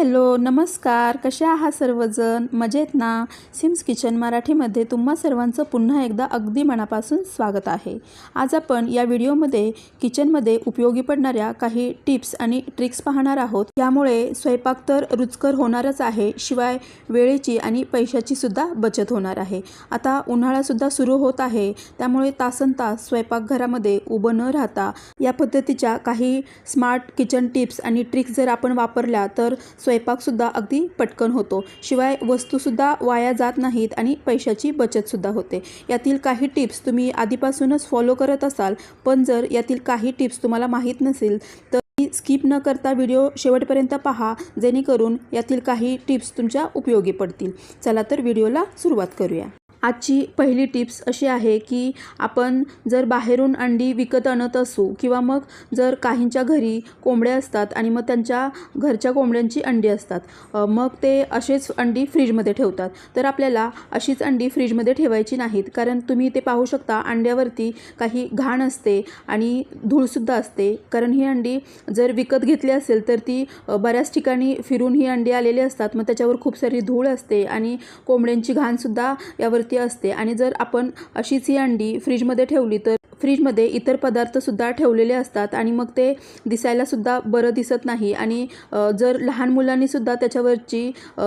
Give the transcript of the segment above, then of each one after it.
Hello नमस्कार. कसे आहात सर्वजण? मजेत ना? सिम्स किचन मराठीमध्ये तुम्हा सर्वांचं पुन्हा एकदा अगदी मनापासून स्वागत आहे. आज आपण या व्हिडिओमध्ये किचनमध्ये उपयोगी पडणाऱ्या काही टिप्स आणि ट्रिक्स पाहणार आहोत. यामुळे स्वयंपाक तर रुचकर होणारच आहे शिवाय वेळेची आणि पैशाची सुद्धा बचत होणार आहे. आता उन्हाळासुद्धा सुरू होत आहे त्यामुळे तासन तास स्वयंपाकघरामध्ये उभं न राहता या पद्धतीच्या काही स्मार्ट किचन टिप्स आणि ट्रिक्स जर आपण वापरल्या तर स्वयंपाकसुद्धा अगदी पटकन होतो. शिवाय वस्तूसुद्धा वाया जात नाहीत आणि पैशाची बचतसुद्धा होते. यातील काही टिप्स तुम्ही आधीपासूनच फॉलो करत असाल पण जर यातील काही टिप्स तुम्हाला माहीत नसेल तर स्किप न करता व्हिडिओ शेवटपर्यंत पहा जेणेकरून यातील काही टिप्स तुमच्या उपयोगी पडतील. चला तर व्हिडिओला सुरुवात करूया. आजची पहिली टिप्स अशी आहे की आपण जर बाहेरून अंडी विकत आणत असू किंवा मग जर काहींच्या घरी कोंबड्या असतात आणि मग त्यांच्या घरच्या कोंबड्यांची अंडी असतात मग ते असेच अंडी फ्रीजमध्ये ठेवतात. तर आपल्याला अशीच अंडी फ्रीजमध्ये ठेवायची नाहीत कारण तुम्ही ते पाहू शकता अंड्यावरती काही घाण असते आणि धूळसुद्धा असते. कारण ही अंडी जर विकत घेतली असेल तर ती बऱ्याच ठिकाणी फिरून ही अंडी आलेली असतात. मग त्याच्यावर खूप सारी धूळ असते आणि कोंबड्यांची घाणसुद्धा यावरती असते आणि जर आपण अशीच ही अंडी फ्रीजमध्ये ठेवली तर फ्रीजमध्ये इतर पदार्थसुद्धा ठेवलेले असतात आणि मग ते दिसायलासुद्धा बरं दिसत नाही. आणि जर लहान मुलांनीसुद्धा त्याच्यावरची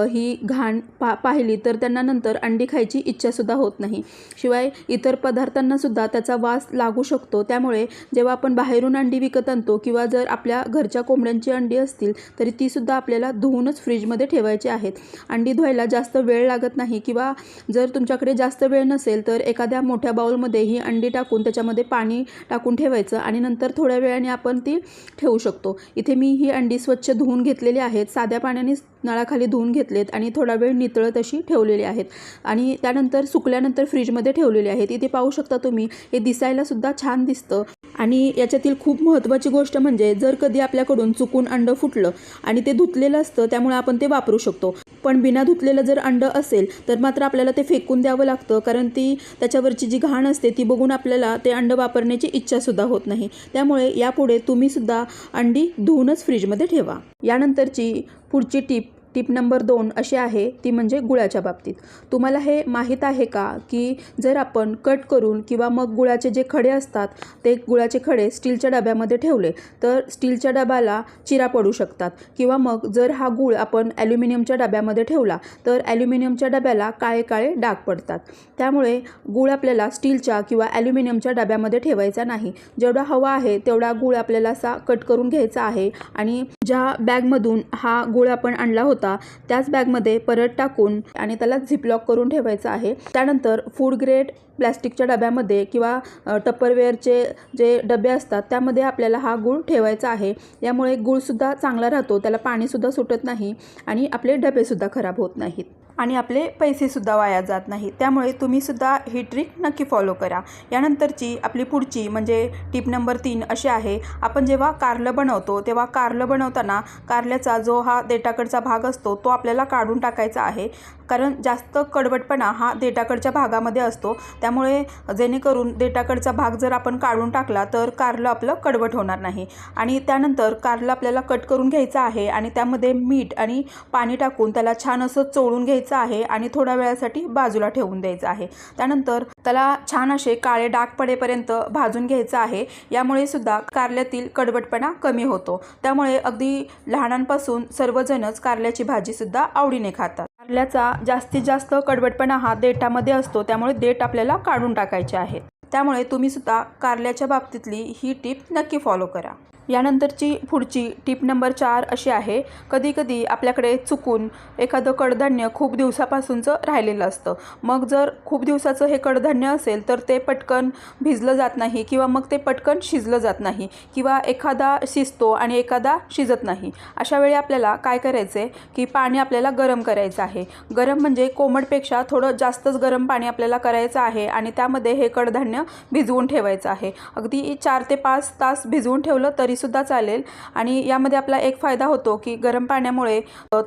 ही घाण पा पाहिली तर त्यांना नंतर अंडी खायची इच्छासुद्धा होत नाही. शिवाय इतर पदार्थांनासुद्धा त्याचा वास लागू शकतो. त्यामुळे जेव्हा आपण बाहेरून अंडी विकत आणतो किंवा जर आपल्या घरच्या कोंबड्यांची अंडी असतील तरी तीसुद्धा आपल्याला धुवूनच फ्रीजमध्ये ठेवायची आहेत. अंडी धुवायला जास्त वेळ लागत नाही किंवा जर तुमच्याकडे जास्त वेळ नसेल तर एखाद्या मोठ्या बाऊलमध्ये ही अंडी टाकून त्याच्यामध्ये पाणी टाकून ठेवायचं आणि नंतर थोड्या वेळाने आपण ती ठेवू शकतो. इथे मी ही अंडी स्वच्छ धुवून घेतलेली आहेत. साध्या पाण्याने नळाखाली धुवून घेतलेत आणि थोडा वेळ नितळत अशी ठेवलेली आहेत. आणि त्यानंतर सुकल्यानंतर फ्रीजमध्ये ठेवलेली आहेत. इथे पाहू शकता तुम्ही हे दिसायलासुद्धा छान दिसतं. आणि याच्यातील खूप महत्त्वाची गोष्ट म्हणजे जर कधी आपल्याकडून चुकून अंडं फुटलं आणि ते धुतलेलं असतं त्यामुळे आपण ते वापरू शकतो. पण बिना धुतलेलं जर अंडं असेल तर मात्र आपल्याला ते फेकून द्यावं लागतं कारण ती त्याच्यावरची जी घाण असते ती बघून आपल्याला ते अंडं वापरण्याची इच्छासुद्धा होत नाही. त्यामुळे यापुढे तुम्हीसुद्धा अंडी धुवूनच फ्रीजमध्ये ठेवा. यानंतरची पुढची टीप टिप नंबर दोन अशी आहे ती म्हणजे गुळाच्या बाबतीत. तुम्हाला हे माहीत आहे का की जर आपण कट करून किंवा मग गुळाचे जे खडे असतात ते गुळाचे खडे स्टीलच्या डब्यामध्ये ठेवले तर स्टीलच्या डब्याला चिरा पडू शकतात. किंवा मग जर हा गुळ आपण ॲल्युमिनियमच्या डब्यामध्ये ठेवला तर ॲल्युमिनियमच्या डब्याला काळे काळे डाग पडतात. त्यामुळे गुळ आपल्याला स्टीलच्या किंवा ॲल्युमिनियमच्या डब्यामध्ये ठेवायचा नाही. जेवढा हवा आहे तेवढा गुळ आपल्याला असा कट करून घ्यायचा आहे आणि ज्या बॅगमधून हा गुळ आपण आणला होता त्याच बॅगमध्ये परत टाकून आणि त्याला झिपलॉक करून ठेवायचं आहे. त्यानंतर फूड ग्रेड प्लॅस्टिकच्या डब्यामध्ये किंवा टप्परवेअरचे जे डबे असतात त्यामध्ये आपल्याला हा गूळ ठेवायचा आहे. यामुळे गूळसुद्धा चांगला राहतो त्याला पाणीसुद्धा सुटत नाही आणि आपले डबेसुद्धा खराब होत नाहीत. आणि आपले पैसेसुद्धा वाया जात नाही. त्यामुळे तुम्हीसुद्धा ही ट्रिक नक्की फॉलो करा. यानंतरची आपली पुढची म्हणजे टिप नंबर तीन अशी आहे आपण जेव्हा कारलं बनवतो तेव्हा कारलं बनवताना कारल्याचा जो हा देटाकडचा भाग असतो तो आपल्याला काढून टाकायचा आहे. कारण जास्त कडवटपणा हा देठाकडच्या भागामध्ये असतो. त्यामुळे जेणेकरून देठाकडचा भाग जर आपण काढून टाकला तर कारलं आपलं कडवट होणार नाही. आणि त्यानंतर कारलं आपल्याला कट करून घ्यायचं आहे आणि त्यामध्ये मीठ आणि पाणी टाकून त्याला छान असं चोळून घ्यायचं आहे आणि थोड्या वेळासाठी बाजूला ठेवून द्यायचं आहे. त्यानंतर त्याला छान असे काळे डाग पडेपर्यंत भाजून घ्यायचं आहे. यामुळे सुद्धा कारल्यातील कडवटपणा कमी होतो. त्यामुळे अगदी लहानांपासून सर्वजणच कारल्याची भाजीसुद्धा आवडीने खातात. कारल्याचा जास्तीत जास्त कडवटपणा हा देठामध्ये असतो. त्यामुळे देठ आपल्याला काढून टाकायचे आहेत. त्यामुळे तुम्ही सुद्धा कारल्याच्या बाबतीतली ही टीप नक्की फॉलो करा. यानंतरची पुढची टीप नंबर चार अशी आहे कधीकधी आपल्याकडे चुकून एखादं कडधान्य खूप दिवसापासूनचं राहिलेलं असतं. मग जर खूप दिवसाचं हे कडधान्य असेल तर ते पटकन भिजलं जात नाही किंवा मग ते पटकन शिजलं जात नाही किंवा एखादा शिजतो आणि एखादा शिजत नाही. अशा वेळी आपल्याला काय करायचं आहे की पाणी आपल्याला गरम करायचं आहे. गरम म्हणजे कोमटपेक्षा थोडं जास्तच गरम पाणी आपल्याला करायचं आहे आणि त्यामध्ये हे कडधान्य भिजवून ठेवायचं आहे. अगदी चार ते पाच तास भिजवून ठेवलं तरी तरीसुद्धा चालेल. आणि यामध्ये आपला एक फायदा होतो की गरम पाण्यामुळे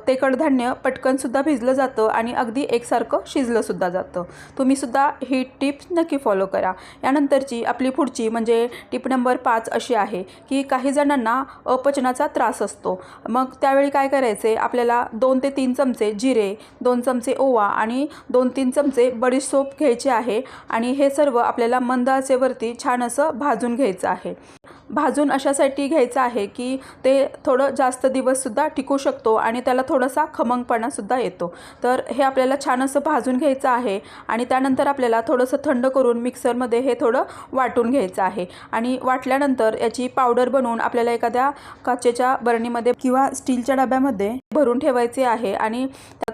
ते कडधान्य पटकनसुद्धा भिजलं जातं आणि अगदी एकसारखं शिजलंसुद्धा जातं. तुम्हीसुद्धा ही टिप नक्की फॉलो करा. यानंतरची आपली पुढची म्हणजे टिप नंबर पाच अशी आहे की काही जणांना अपचनाचा त्रास असतो. मग त्यावेळी काय करायचे? आपल्याला दोन ते तीन चमचे जिरे दोन चमचे ओवा आणि दोन तीन चमचे बडीशोप घ्यायचे आहे. आणि हे सर्व आपल्याला मंद आचेवरती छान असं भाजून घ्यायचं आहे. भाजून अशासाठी घ्यायचं आहे की ते थोडं जास्त दिवससुद्धा टिकू शकतो आणि त्याला थोडासा खमंगपणासुद्धा येतो. तर हे आपल्याला छान असं भाजून घ्यायचं आहे आणि त्यानंतर आपल्याला थोडंसं थंड करून मिक्सरमध्ये हे थोडं वाटून घ्यायचं आहे. आणि वाटल्यानंतर याची पावडर बनवून आपल्याला एखाद्या काचेच्या बरणीमध्ये किंवा स्टीलच्या डब्यामध्ये भरून ठेवायचे आहे आणि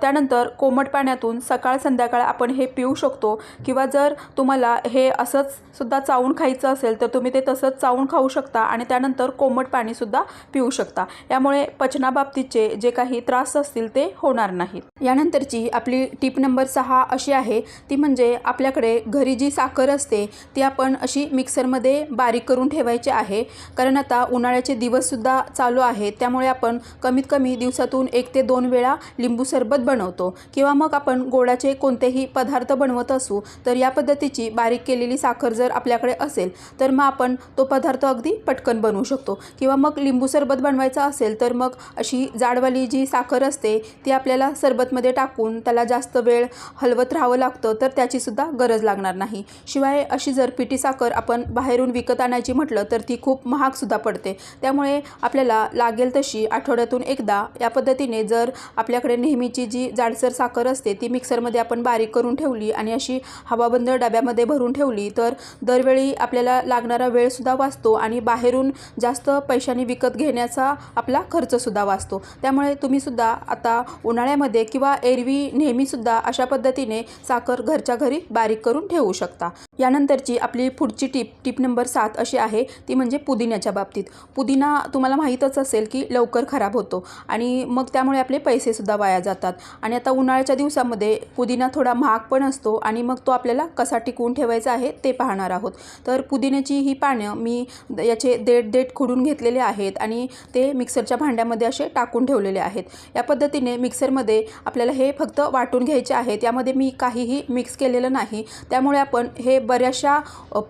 त्यानंतर कोमट पाण्यातून सकाळ संध्याकाळ आपण हे पिऊ शकतो. किंवा जर तुम्हाला हे असंच सुद्धा चावून खायचं असेल तर तुम्ही ते तसंच चावून खाऊ शकता आणि त्यानंतर कोमट पाणीसुद्धा पिऊ शकता. यामुळे पचनाबाबतीचे जे काही त्रास असतील ते होणार नाहीत. यानंतरची आपली टीप नंबर सहा अशी आहे. ती म्हणजे आपल्याकडे घरी जी साखर असते ती आपण अशी मिक्सरमध्ये बारीक करून ठेवायची आहे. कारण आता उन्हाळ्याचे दिवससुद्धा चालू आहेत. त्यामुळे आपण कमीत कमी दिवसातून एक ते दोन वेळा लिंबू सरबत बनवतो. किंवा मग आपण गोडाचे कोणतेही पदार्थ बनवत असू तर या पद्धतीची बारीक केलेली साखर जर आपल्याकडे असेल तर मग आपण तो पदार्थ अगदी पटकन बनवू शकतो. किंवा मग लिंबू सरबत बनवायचं असेल तर मग अशी जाडवाली जी साखर असते ती आपल्याला सरबतमध्ये टाकून त्याला जास्त वेळ हलवत राहावं लागतं तर त्याचीसुद्धा गरज लागणार नाही. शिवाय अशी जर पिठी साखर आपण बाहेरून विकत आणायची म्हटलं तर ती खूप महागसुद्धा पडते. त्यामुळे आपल्याला लागेल तशी आठवड्यातून एकदा या पद्धतीने जर आपल्याकडे नेहमीची जी जी जाडसर साखर असते ती मिक्सरमध्ये आपण बारीक करून ठेवली आणि अशी हवाबंद डब्यामध्ये भरून ठेवली तर दरवेळी आपल्याला लागणारा वेळसुद्धा वाचतो आणि बाहेरून जास्त पैशांनी विकत घेण्याचा आपला खर्चसुद्धा वाचतो. त्यामुळे तुम्हीसुद्धा आता उन्हाळ्यामध्ये किंवा एरवी नेहमीसुद्धा अशा पद्धतीने साखर घरच्या घरी बारीक करून ठेवू शकता. यानंतरची आपली पुढची टीप टीप नंबर सात अशी आहे ती म्हणजे पुदिन्याच्या बाबतीत. पुदिना तुम्हाला माहीतच असेल की लवकर खराब होतो आणि मग त्यामुळे आपले पैसेसुद्धा वाया जातात. आणि आता उन्हाळ्याच्या दिवसामध्ये पुदिना थोडा महाग पण असतो आणि मग तो आपल्याला कसा टिकवून ठेवायचा आहे ते पाहणार आहोत. तर पुदिन्याची ही पानं मी याचे देठ देठ खुडून घेतलेले आहेत आणि ते मिक्सरच्या भांड्यामध्ये असे टाकून ठेवलेले आहेत. या पद्धतीने मिक्सरमध्ये आपल्याला हे फक्त वाटून घ्यायचे आहेत. यामध्ये मी काहीही मिक्स केलेलं नाही. त्यामुळे आपण हे बऱ्याचशा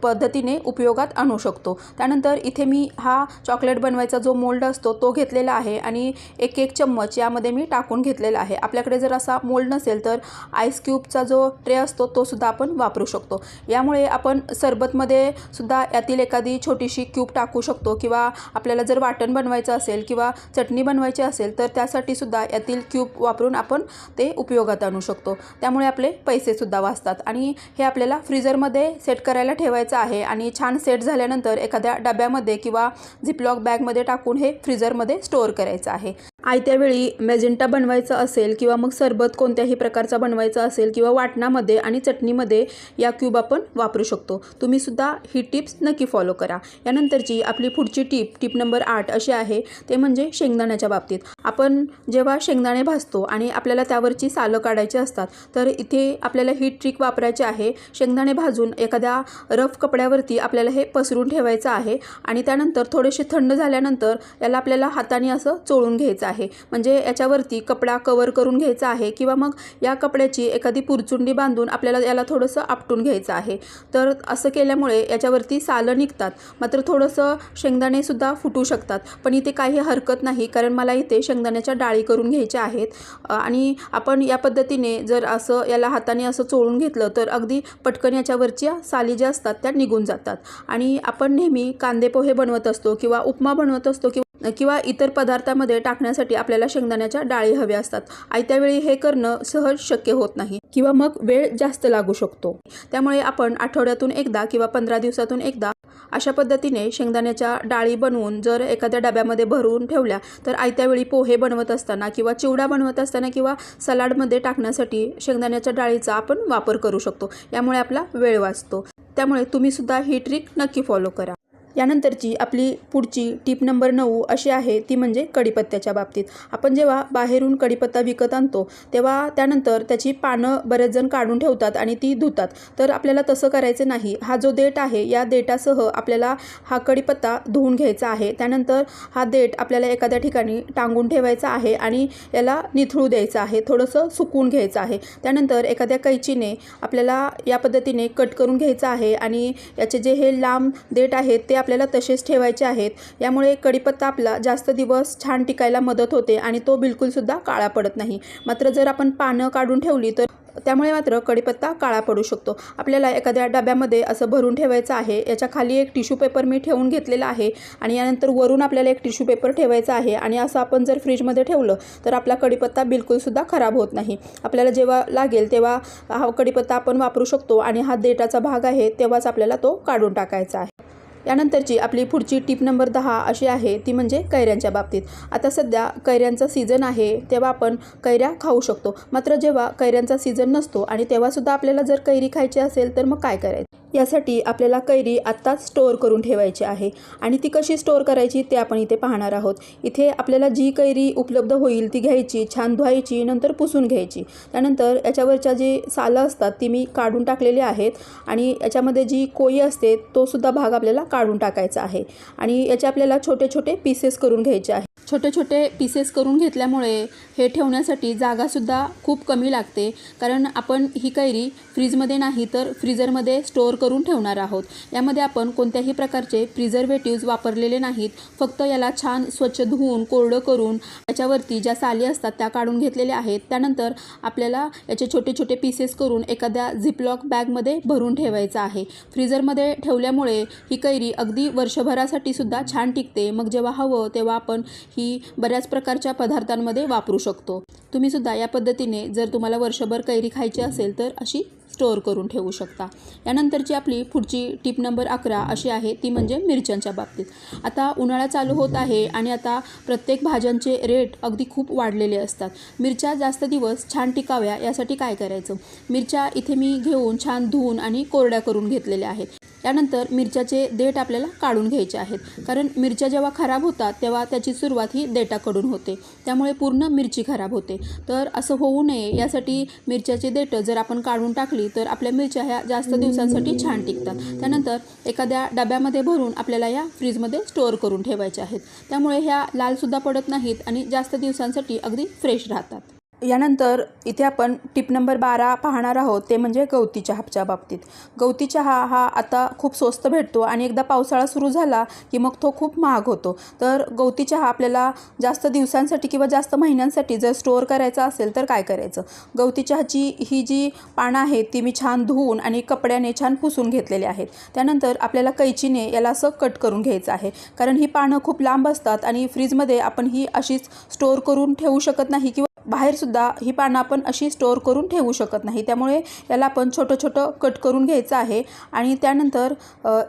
पद्धतीने उपयोगात आणू शकतो. त्यानंतर इथे मी हा चॉकलेट बनवायचा जो मोल्ड असतो तो घेतलेला आहे आणि एक एक चम्मच यामध्ये मी टाकून घेतलेला आहे. आपल्या आपल्याकडे जर असा मोल्ड नसेल तर आईस क्यूबचा जो ट्रे असतो तो सुद्धा आपण वापरू शकतो. यामुळे आपण सरबतमध्ये सुद्धा यातील एखादी छोटीशी क्यूब टाकू शकतो किंवा आपल्याला जर वाटण बनवायचं असेल किंवा चटणी बनवायची असेल तर त्यासाठी सुद्धा यातील क्यूब वापरून आपण ते उपयोगात आणू शकतो. त्यामुळे आपले पैसेसुद्धा वाचतात. आणि हे आपल्याला फ्रीजरमध्ये सेट करायला ठेवायचं आहे आणि छान सेट झाल्यानंतर एखाद्या डब्यामध्ये किंवा झिपलॉक बॅगमध्ये टाकून हे फ्रीजरमध्ये स्टोअर करायचं आहे. आयत्या वेळी मेजेंटा बनवायचं असेल किंवा मग सरबत कोणत्याही प्रकारचा बनवायचा असेल किंवा वाटणामध्ये आणि चटणीमध्ये या क्यूब आपण वापरू शकतो. तुम्हीसुद्धा ही टिप्स नक्की फॉलो करा. यानंतरची आपली पुढची टीप टीप नंबर आठ अशी आहे ते म्हणजे शेंगदाण्याच्या बाबतीत. आपण जेव्हा शेंगदाणे भाजतो आणि आपल्याला त्यावरची सालं काढायची असतात तर इथे आपल्याला ही ट्रिक वापरायची आहे. शेंगदाणे भाजून एखाद्या रफ कपड्यावरती आपल्याला हे पसरून ठेवायचं आहे आणि त्यानंतर थोडेसे थंड झाल्यानंतर याला आपल्याला हाताने असं चोळून घ्यायचं आहे. म्हणजे याच्यावरती कपडा कवर करून घ्यायचा आहे किंवा मग या कपड्याची एखादी पुरचुंडी बांधून आपल्याला याला थोडंसं आपटून घ्यायचं आहे. तर असं केल्यामुळे याच्यावरती सालं निघतात. मात्र थोडंसं शेंगदाणेसुद्धा फुटू शकतात. पण इथे काही हरकत नाही कारण मला इथे शेंगदाण्याच्या डाळी करून घ्यायच्या आहेत. आणि आपण या पद्धतीने जर असं याला हाताने असं चोळून घेतलं तर अगदी पटकन याच्यावरच्या साली ज्या असतात त्या निघून जातात. आणि आपण नेहमी कांदे पोहे बनवत असतो किंवा उपमा बनवत असतो किंवा किंवा इतर पदार्थामध्ये टाकण्यासाठी आपल्याला शेंगदाण्याच्या डाळी हव्या असतात. आयत्या वेळी हे करणं सहज शक्य होत नाही किंवा मग वेळ जास्त लागू शकतो. त्यामुळे आपण आठवड्यातून एकदा किंवा पंधरा दिवसातून एकदा अशा पद्धतीने शेंगदाण्याच्या डाळी बनवून जर एखाद्या डब्यामध्ये भरून ठेवल्या तर आयत्या वेळी पोहे बनवत असताना किंवा चिवडा बनवत असताना किंवा सलाडमध्ये टाकण्यासाठी शेंगदाण्याच्या डाळीचा आपण वापर करू शकतो. यामुळे आपला वेळ वाचतो. त्यामुळे तुम्हीसुद्धा ही ट्रिक नक्की फॉलो करा. यानंतरची आपली पुढची टीप नंबर नऊ अशी आहे ती म्हणजे कढीपत्त्याच्या बाबतीत. आपण जेव्हा बाहेरून कढीपत्ता विकत आणतो तेव्हा त्यानंतर त्याची पानं बरेच जण काढून ठेवतात आणि ती धुतात. तर आपल्याला तसं करायचं नाही. हा जो देठ आहे या देठासह आपल्याला हा कढीपत्ता धुवून घ्यायचा आहे. त्यानंतर हा देठ आपल्याला एखाद्या ठिकाणी टांगून ठेवायचा आहे आणि याला निथळू द्यायचं आहे थोडंसं सुकवून घ्यायचं आहे. त्यानंतर एखाद्या कैचीने आपल्याला या पद्धतीने कट करून घ्यायचं आहे आणि याचे जे हे लांब देठ आहेत ते आपल्याला तसेच ठेवायचे आहेत. यामुळे कडीपत्ता आपला जास्त दिवस छान टिकायला मदत होते आणि तो बिलकुलसुद्धा काळा पडत नाही. मात्र जर आपण पानं काढून ठेवली तर त्यामुळे मात्र कढीपत्ता काळा पडू शकतो. आपल्याला एखाद्या डब्यामध्ये असं भरून ठेवायचं आहे. याच्या खाली एक टिश्यू पेपर मी ठेवून घेतलेला आहे आणि यानंतर वरून आपल्याला एक टिश्यू पेपर ठेवायचा आहे आणि असं आपण जर फ्रीजमध्ये ठेवलं तर आपला कढीपत्ता बिलकुलसुद्धा खराब होत नाही. आपल्याला जेव्हा लागेल तेव्हा हा कढीपत्ता आपण वापरू शकतो आणि हा देटाचा भाग आहे तेव्हाच आपल्याला तो काढून टाकायचा आहे. यानंतरची आपली पुढची टीप नंबर दहा अशी आहे ती म्हणजे कैऱ्यांच्या बाबतीत. आता सध्या कैऱ्यांचा सीझन आहे तेव्हा आपण कैऱ्या खाऊ शकतो. मात्र जेव्हा कैऱ्यांचा सीझन नसतो आणि तेव्हासुद्धा आपल्याला जर कैरी खायची असेल तर मग काय करायचं? यासाठी आपल्याला कैरी आत्ताच स्टोअर करून ठेवायची आहे. आणि ती कशी स्टोअर करायची ते आपण इथे पाहणार आहोत. इथे आपल्याला जी कैरी उपलब्ध होईल ती घ्यायची छान धुवायची नंतर पुसून घ्यायची. त्यानंतर याच्यावरच्या जी सालं असतात ती मी काढून टाकलेली आहेत आणि याच्यामध्ये जी कोई असते तो सुद्धा भाग आपल्याला काढून टाकायचा आहे. आणि याचे आपल्याला छोटे छोटे पीसेस करून घ्यायचे आहे. छोटे छोटे पीसेस करून घेतल्यामुळे हे ठेवण्यासाठी जागासुद्धा खूप कमी लागते. कारण आपण ही कैरी फ्रीजमध्ये नाही तर फ्रीजरमध्ये स्टोअर करून ठेवणार आहोत. यामध्ये आपण कोणत्याही प्रकारचे प्रिझर्वेटिव्ज वापरलेले नाहीत. फक्त याला छान स्वच्छ धुवून कोरडं करून याच्यावरती ज्या साली असतात त्या काढून घेतलेल्या आहेत. त्यानंतर आपल्याला याचे छोटे छोटे पीसेस करून एखाद्या झिपलॉक बॅगमध्ये भरून ठेवायचं आहे. फ्रीजरमध्ये ठेवल्यामुळे ही कैरी अगदी वर्षभरासाठी सुद्धा छान टिकते. मग जेव्हा हवं तेव्हा आपण ही बऱ्याच प्रकारच्या पदार्थांमध्ये वापरू शकतो. तुम्ही सुद्धा या पद्धतीने जर तुम्हाला वर्षभर कैरी खायची असेल तर अशी स्टोअर करून ठेवू शकता. यानंतरची आपली पुढची टीप नंबर अकरा अशी आहे ती म्हणजे मिरच्यांच्या बाबतीत. आता उन्हाळा चालू होत आहे आणि आता प्रत्येक भाज्यांचे रेट अगदी खूप वाढलेले असतात. मिरच्या जास्त दिवस छान टिकाव्या यासाठी काय करायचं? मिरच्या इथे मी घेऊन छान धुवून आणि कोरड्या करून घेतलेल्या आहेत. त्यानंतर मिरच्याचे देठ आपल्याला काढून घ्यायचे आहेत. कारण मिरच्या जेव्हा खराब होतात तेव्हा त्याची सुरुवात ही देठाकडून होते. त्यामुळे पूर्ण मिरची खराब होते. तर असं होऊ नये यासाठी मिरच्याचे देठं जर आपण काढून टाकली तर आपल्या मिरच्या ह्या जास्त दिवसांसाठी छान टिकतात. त्यानंतर एखाद्या डब्यामध्ये भरून आपल्याला या फ्रीजमध्ये स्टोअर करून ठेवायच्या आहेत. त्यामुळे ह्या लालसुद्धा पडत नाहीत आणि जास्त दिवसांसाठी अगदी फ्रेश राहतात. यानंतर इथे आपण टिप नंबर बारा पाहणार आहोत ते म्हणजे गवती चहाच्या बाबतीत. गवती चहा हा आता खूप स्वस्त भेटतो आणि एकदा पावसाळा सुरू झाला की मग तो खूप महाग होतो. तर गवती चहा आपल्याला जास्त दिवसांसाठी किंवा जास्त महिन्यांसाठी जर स्टोअर करायचा असेल तर काय करायचं? गवती चहाची ही जी पानं आहेत ती मी छान धुवून आणि कपड्याने छान पुसून घेतलेली आहेत. त्यानंतर आपल्याला कैचीने याला असं कट करून घ्यायचं आहे. कारण ही पानं खूप लांब असतात आणि फ्रीजमध्ये आपण ही अशीच स्टोअर करून ठेवू शकत नाही किंवा बाहेरसुद्धा ही पानं आपण अशी स्टोअर करून ठेवू शकत नाही. त्यामुळे याला आपण छोटं छोटं कट करून घ्यायचं आहे. आणि त्यानंतर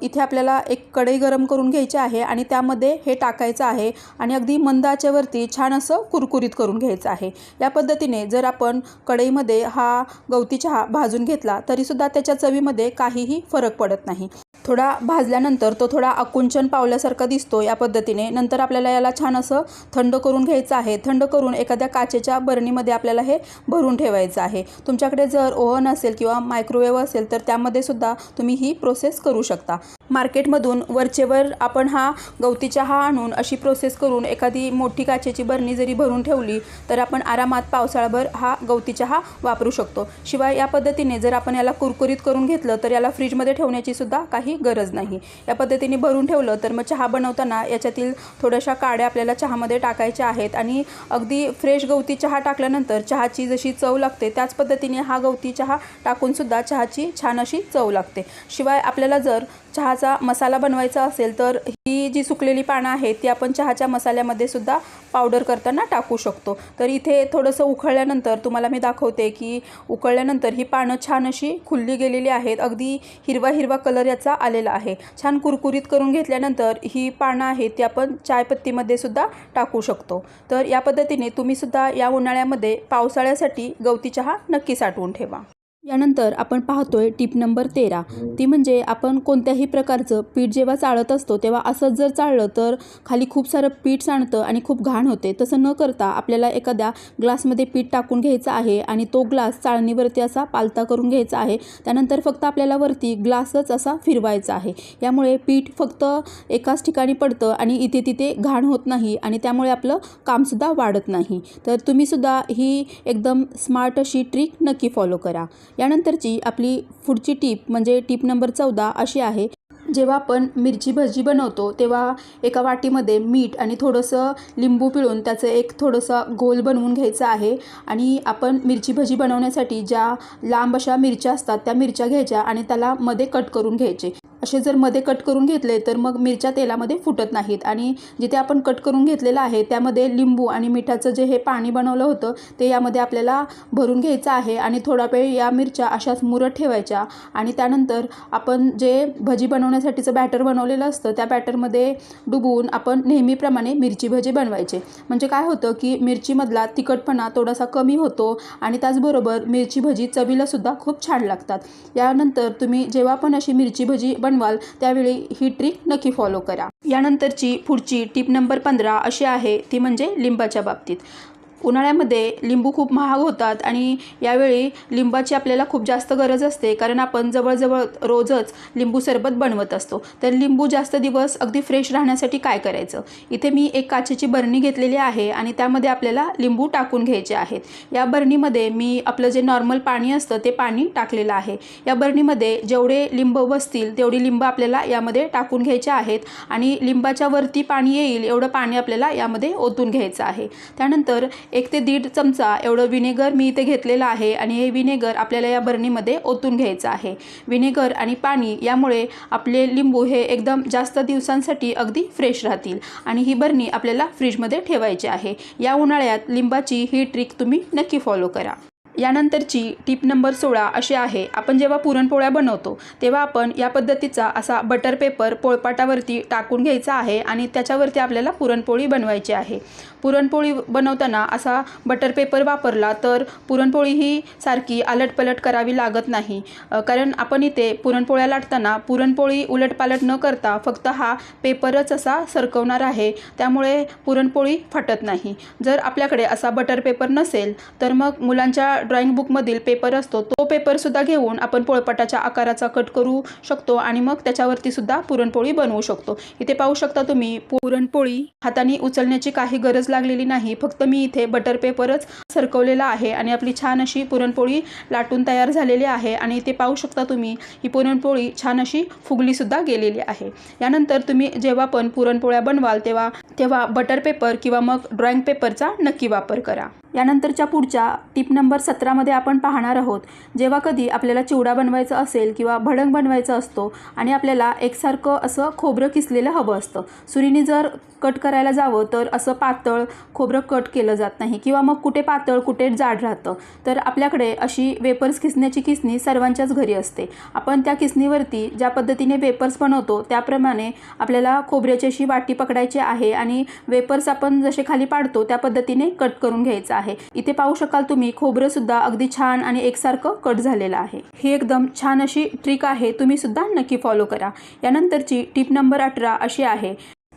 इथे आपल्याला एक कढई गरम करून घ्यायची आहे आणि त्यामध्ये हे टाकायचं आहे आणि अगदी मंदाच्यावरती छान असं कुरकुरीत करून घ्यायचं आहे. या पद्धतीने जर आपण कढईमध्ये हा गवती चहा भाजून घेतला तरीसुद्धा त्याच्या चवीमध्ये काहीही फरक पडत नाही. थोडा भाजल्यानंतर तो थोडा आकुंचन पावल्यासारखा दिसतो या पद्धतीने. नंतर आपल्याला याला छान असं थंड करून घ्यायचं आहे. थंड करून एखाद्या काचेच्या बरणीमध्ये आपल्याला हे भरून ठेवायचं आहे. तुमच्याकडे जर ओव्हन असेल किंवा मायक्रोवेव्ह असेल तर त्यामध्ये सुद्धा तुम्ही ही प्रोसेस करू शकता. मार्केटमधून वरचेवर आपण हा गवती चहा आणून अशी प्रोसेस करून एखादी मोठी काचेची बरणी जरी भरून ठेवली तर आपण आरामात पावसाळाभर हा गवती चहा वापरू शकतो. शिवाय या पद्धतीने जर आपण याला कुरकुरीत करून घेतलं तर याला फ्रीजमध्ये ठेवण्याची सुद्धा काही गरज नाही. या पद्धतीने भरून ठेवलं तर मग चहा बनवताना याच्यातील थोड्याशा काड्या आपल्याला चहामध्ये टाकायच्या आहेत आणि अगदी फ्रेश गवती चहा टाकल्यानंतर चहाची जशी चव लागते त्याच पद्धतीने हा गवती चहा टाकूनसुद्धा चहाची छान अशी चव लागते. शिवाय आपल्याला जर चहाचा मसाला बनवायचा असेल तर ही जी सुकलेली पानं आहेत ती आपण चहाच्या मसाल्यामध्ये सुद्धा पावडर करताना टाकू शकतो. तर इथे थोडंसं उकळल्यानंतर तुम्हाला मी दाखवते की उकळल्यानंतर ही पानं छान अशी खुलली गेलेली आहेत. अगदी हिरवा हिरवा कलर याचा आलेला आहे. छान कुरकुरीत करून घेतल्यानंतर ही पानं आहेत ती आपण चायपत्तीमध्ये सुद्धा टाकू शकतो. तर या पद्धतीने तुम्ही सुद्धा या उन्हाळ्यामध्ये पावसाळ्यासाठी गवती चहा नक्की साठवून ठेवा. यानंतर आपण पाहतोय टीप नंबर तेरा. ती म्हणजे आपण कोणत्याही प्रकारचं पीठ जेव्हा चाळत असतो तेव्हा असंच जर चाळलं तर खाली खूप सारं पीठ सांडतं आणि खूप घाण होते. तसं न करता आपल्याला एखाद्या ग्लासमध्ये पीठ टाकून घ्यायचं आहे आणि तो ग्लास चाळणीवरती असा पालता करून घ्यायचा आहे. त्यानंतर फक्त आपल्याला वरती ग्लासच असा फिरवायचा आहे. यामुळे पीठ फक्त एकाच ठिकाणी पडतं आणि इथे तिथे घाण होत नाही आणि त्यामुळे आपलं कामसुद्धा वाढत नाही. तर तुम्हीसुद्धा ही एकदम स्मार्ट अशी ट्रिक नक्की फॉलो करा. यानंतरची आपली पुढची टीप म्हणजे टीप नंबर चौदा अशी आहे जेव्हा आपण मिरची भजी बनवतो तेव्हा एका वाटीमध्ये मीठ आणि थोडंसं लिंबू पिळून त्याचं एक थोडंसं गोल बनवून घ्यायचं आहे आणि आपण मिरची भजी बनवण्यासाठी ज्या लांब अशा मिरच्या असतात त्या मिरच्या घ्यायच्या आणि त्याला मध्ये कट करून घ्यायचे. असे जर मध्ये कट करून घेतले तर मग मिरच्या तेलामध्ये फुटत नाहीत. आणि जिथे आपण कट करून घेतलेलं आहे त्यामध्ये लिंबू आणि मिठाचं जे हे पाणी बनवलं होतं ते यामध्ये आपल्याला भरून घ्यायचं आहे. आणि थोडा वेळ या मिरच्या अशाच मुरत ठेवायच्या. आणि त्यानंतर आपण जे भजी बनवण्यासाठीचं बॅटर बनवलेलं असतं त्या बॅटरमध्ये डुबवून आपण नेहमीप्रमाणे मिरची भजी बनवायचे. म्हणजे काय होतं की मिरचीमधला तिखटपणा थोडासा कमी होतो आणि त्याचबरोबर मिरची भजी चवीलासुद्धा खूप छान लागतात. यानंतर तुम्ही जेव्हा पण अशी मिरची भजी बनवाल त्यावेळी ही ट्रिक नक्की फॉलो करा. यानंतरची पुढची टिप नंबर पंधरा अशी आहे ती म्हणजे लिंबाच्या बाबतीत. उन्हाळ्यामध्ये लिंबू खूप महाग होतात आणि यावेळी लिंबाची आपल्याला खूप जास्त गरज असते कारण आपण जवळजवळ रोजच लिंबू सरबत बनवत असतो. तर लिंबू जास्त दिवस अगदी फ्रेश राहण्यासाठी काय करायचं? इथे मी एक काचेची बरणी घेतलेली आहे आणि त्यामध्ये आपल्याला लिंबू टाकून घ्यायचे आहेत. या बरणीमध्ये मी आपलं जे नॉर्मल पाणी असतं ते पाणी टाकलेलं आहे. या बरणीमध्ये जेवढे लिंब बसतील तेवढी लिंब आपल्याला यामध्ये टाकून घ्यायचे आहेत आणि लिंबाच्या वरती पाणी येईल एवढं पाणी आपल्याला यामध्ये ओतून घ्यायचं आहे. त्यानंतर एक ते दीड चमचा एवढं विनेगर मी इथे घेतलेलं आहे आणि हे विनेगर आपल्याला या बरणीमध्ये ओतून घ्यायचं आहे. विनेगर आणि पाणी यामुळे आपले लिंबू हे एकदम जास्त दिवसांसाठी अगदी फ्रेश राहतील आणि ही बरणी आपल्याला फ्रीजमध्ये ठेवायची आहे. या उन्हाळ्यात लिंबाची ही ट्रिक तुम्ही नक्की फॉलो करा. यानंतरची टीप नंबर सोळा अशी आहे आपण जेव्हा पुरणपोळ्या बनवतो तेव्हा आपण या पद्धतीचा असा बटर पेपर पोळपाटावरती टाकून घ्यायचा आहे आणि त्याच्यावरती आपल्याला पुरणपोळी बनवायची आहे. पुरणपोळी बनवताना असा बटर पेपर वापरला तर पुरणपोळी ही सारखी आलटपलट करावी लागत नाही. कारण आपण इथे पुरणपोळ्या लाटताना पुरणपोळी उलटपालट न करता फक्त हा पेपरच असा सरकवणार आहे त्यामुळे पुरणपोळी फाटत नाही. जर आपल्याकडे असा बटर पेपर नसेल तर मग मुलांच्या ड्रॉइंग बुकमधील पेपर असतो तो पेपरसुद्धा घेऊन आपण पोळपाटाच्या आकाराचा कट करू शकतो आणि मग त्याच्यावरती सुद्धा पुरणपोळी बनवू शकतो. इथे पाहू शकता तुम्ही पुरणपोळी हाताने उचलण्याची काही गरज लागलेली नाही फक्त मी इथे बटर पेपरच सरकवलेला आहे आणि आपली छान अशी पुरणपोळी लाटून तयार झालेली आहे आणि इथे पाहू शकता तुम्ही ही पुरणपोळी छान अशी फुगलीसुद्धा गेलेली आहे. यानंतर तुम्ही जेव्हा पण पुरणपोळ्या बनवाल तेव्हा तेव्हा बटर पेपर किंवा मग ड्रॉइंग पेपरचा नक्की वापर करा. यानंतरच्या पुढच्या टिप नंबर सत्रामध्ये आपण पाहणार आहोत. जेव्हा कधी आपल्याला चिवडा बनवायचा असेल किंवा भडंग बनवायचा असतो आणि आपल्याला एकसारखं असं खोबरं किसलेलं हवं असतं. सुरीने जर कट करायला जावं तर असं पातळ खोबरं कट केलं जात नाही. किंवा मग कुठे पातळ कुठे जाड राहतं. तर आपल्याकडे अशी वेपर्स किसण्याची किसणी सर्वांच्याच घरी असते. आपण त्या किसणीवरती ज्या पद्धतीने वेपर्स बनवतो त्याप्रमाणे आपल्याला खोबऱ्याची अशी वाटी पकडायची आहे आणि वेपर्स आपण जसे खाली पाडतो त्या पद्धतीने कट करून घ्यायचं आहे. इथे पाहू शकाल तुम्ही खोबरं सुद्धा अगदी छान आणि एकसारखं कट झालेलं आहे. ही एकदम छान अशी ट्रिक आहे तुम्ही सुद्धा नक्की फॉलो करा. यानंतरची टिप नंबर अठरा अशी आहे.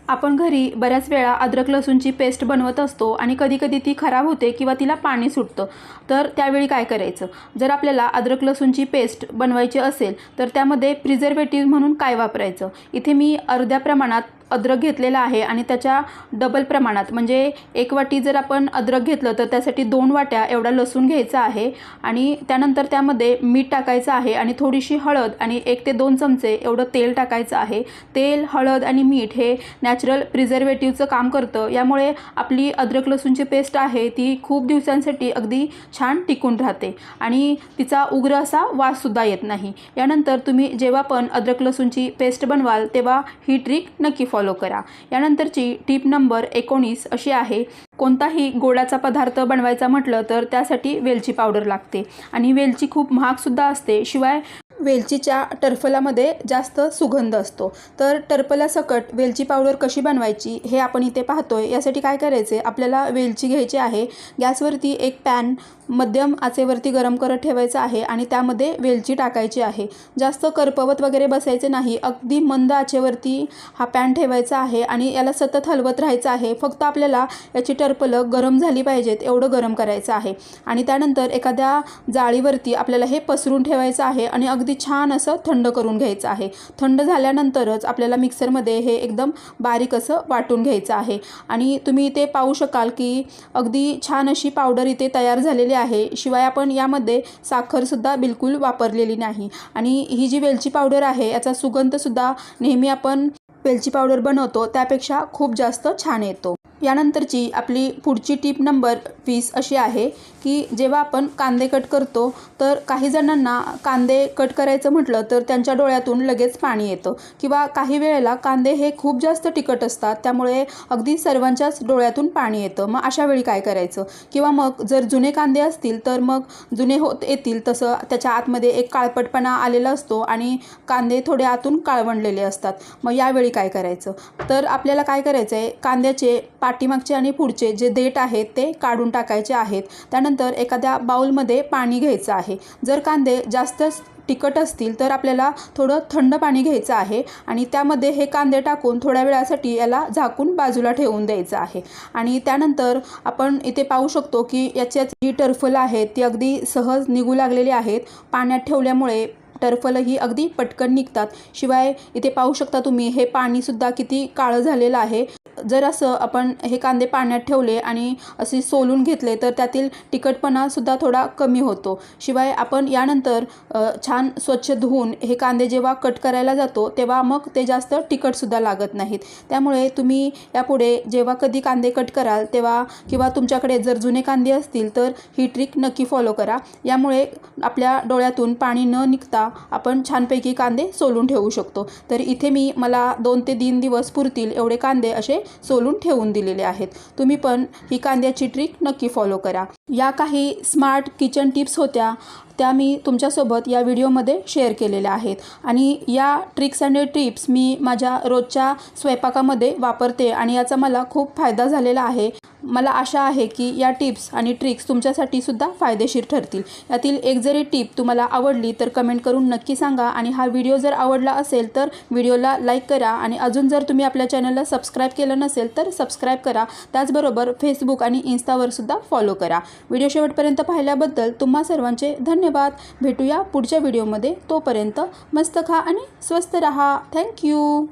आपण घरी बऱ्याच वेळा अद्रक लसूणची पेस्ट बनवत असतो आणि कधीकधी ती खराब होते किंवा तिला पाणी सुटतं. तर त्यावेळी काय करायचं? जर आपल्याला अद्रक लसूणची पेस्ट बनवायची असेल तर त्यामध्ये प्रिझर्वेटिव्ह म्हणून काय वापरायचं? इथे मी अर्ध्या प्रमाणात अद्रक घेतलेला आहे आणि त्याच्या डबल प्रमाणात. म्हणजे एक वाटी जर आपण अद्रक घेतलं तर त्यासाठी दोन वाट्या एवढा लसूण घ्यायचा आहे आणि त्यानंतर त्यामध्ये मीठ टाकायचं आहे आणि थोडीशी हळद आणि एक ते दोन चमचे एवढं तेल टाकायचं आहे. तेल हळद आणि मीठ हे नॅचरल प्रिझर्वेटिव्हचं काम करतं. यामुळे आपली अद्रक लसूणची पेस्ट आहे ती खूप दिवसांसाठी अगदी छान टिकून राहते आणि तिचा उग्र असा वाससुद्धा येत नाही. यानंतर तुम्ही जेव्हा पण अद्रक लसूणची पेस्ट बनवाल तेव्हा ही ट्रिक नक्की फॉलो फॉलो करा. यानंतरची टीप नंबर एकोणीस अशी आहे कोणताही गोडाचा पदार्थ बनवायचा म्हटलं तर त्यासाठी वेलची पावडर लागते. आणि वेलची खूप महागसुद्धा असते शिवाय वेलचीच्या टरफलामध्ये जास्त सुगंध असतो. तर टरफलासकट वेलची पावडर कशी बनवायची हे आपण इथे पाहतोय. यासाठी काय करायचे? आपल्याला वेलची घ्यायची आहे. गॅसवरती एक पॅन मध्यम आचेवरती गरम करत ठेवायचं आहे आणि त्यामध्ये वेलची टाकायची आहे. जास्त करपवत वगैरे बसायचे नाही. अगदी मंद आचेवरती हा पॅन ठेवायचा आहे आणि याला सतत हलवत राहायचं आहे. फक्त आपल्याला याची टरफलं गरम झाली पाहिजेत एवढं गरम करायचं आहे. आणि त्यानंतर एखाद्या जाळीवरती आपल्याला हे पसरून ठेवायचं आहे आणि अगदी अगदी छान असं थंड करून घ्यायचं आहे. थंड झाल्यानंतरच आपल्याला मिक्सरमध्ये हे एकदम बारीक असं वाटून घ्यायचं आहे. आणि तुम्ही इथे पाहू शकाल की अगदी छान अशी पावडर इथे तयार झालेली आहे. शिवाय आपण यामध्ये साखरसुद्धा बिलकुल वापरलेली नाही. आणि ही जी वेलची पावडर आहे याचा सुगंधसुद्धा नेहमी आपण वेलची पावडर बनवतो त्यापेक्षा खूप जास्त छान येतो. यानंतरची आपली पुढची टीप नंबर वीस अशी आहे की जेव्हा आपण कांदे कट करतो तर काही जणांना कांदे कट करायचं म्हटलं तर त्यांच्या डोळ्यातून लगेच पाणी येतं. किंवा काही वेळेला कांदे हे खूप जास्त तिखट असतात त्यामुळे अगदी सर्वांच्याच डोळ्यातून पाणी येतं. मग अशा वेळी काय करायचं? किंवा मग जर जुने कांदे असतील तर मग जुने होत येतील तसं त्याच्या आतमध्ये एक काळपटपणा आलेला असतो आणि कांदे थोडे आतून काळवंडलेले असतात. मग यावेळी काय करायचं? तर आपल्याला काय करायचं आहे कांद्याचे पाठीमागचे आणि पुढचे जे देठ आहेत ते काढून टाकायचे आहेत. त्यानंतर एखाद्या बाऊलमध्ये पाणी घ्यायचं आहे. जर कांदे जास्तच तिखट असतील तर आपल्याला थोडं थंड पाणी घ्यायचं आहे आणि त्यामध्ये हे कांदे टाकून थोड्या वेळासाठी याला झाकून बाजूला ठेवून द्यायचं आहे. आणि त्यानंतर आपण इथे पाहू शकतो की याच्यात जी टर्फल आहेत ती अगदी सहज निघू लागलेली आहेत. पाण्यात ठेवल्यामुळे टर्फलही अगदी पटकन निघतात. शिवाय इथे पाहू शकता तुम्ही हे पाणीसुद्धा किती काळं झालेलं आहे. जर असं आपण हे कांदे पाण्यात ठेवले आणि असे सोलून घेतले तर त्यातील तिखटपणासुद्धा थोडा कमी होतो. शिवाय आपण यानंतर छान स्वच्छ धुवून हे कांदे जेव्हा कट करायला जातो तेव्हा मग ते जास्त तिखटसुद्धा लागत नाहीत. त्यामुळे तुम्ही यापुढे जेव्हा कधी कांदे कट कराल तेव्हा किंवा तुमच्याकडे जर जुने कांदे असतील तर ही ट्रिक नक्की फॉलो करा. यामुळे आपल्या डोळ्यातून पाणी न निघता आपण छानपैकी कांदे सोलून ठेवू शकतो. तर इथे मी मला दोन ते तीन दिवस पुरतील एवढे कांदे असे सोलून ठेवून दिलेले आहेत. तुम्ही पण ही कांद्याची ट्रिक नक्की फॉलो करा. या काही स्मार्ट किचन टिप्स होत्या त्या मी तुमच्यासोबत या व्हिडिओमध्ये शेअर केलेल्या आहेत. आणि या ट्रिक्स अँड टिप्स मी माझ्या रोजच्या स्वयंपाकामध्ये वापरते आणि याचा मला खूप फायदा झालेला आहे. मला आशा आहे की या टिप्स आणि ट्रिक्स तुमच्यासाठी सुद्धा फायदेशीर ठरतील. यातील एक जरी टिप तुम्हाला आवडली तर कमेंट करून नक्की सांगा आणि हा व्हिडिओ जर आवडला असेल तर व्हिडिओला लाईक करा आणि अजून जर तुम्ही आपल्या चॅनलला सबस्क्राईब केलं नसेल तर सबस्क्राईब करा. त्याचबरोबर फेसबुक आणि इन्स्टावर सुद्धा फॉलो करा. व्हिडिओ शेवटपर्यंत पाहिल्याबद्दल तुम्हा सर्वांचे धन्यवाद. भेटूया पुढच्या व्हिडिओमध्ये. तोपर्यंत मस्त खा आणि स्वस्त रहा. थँक्यू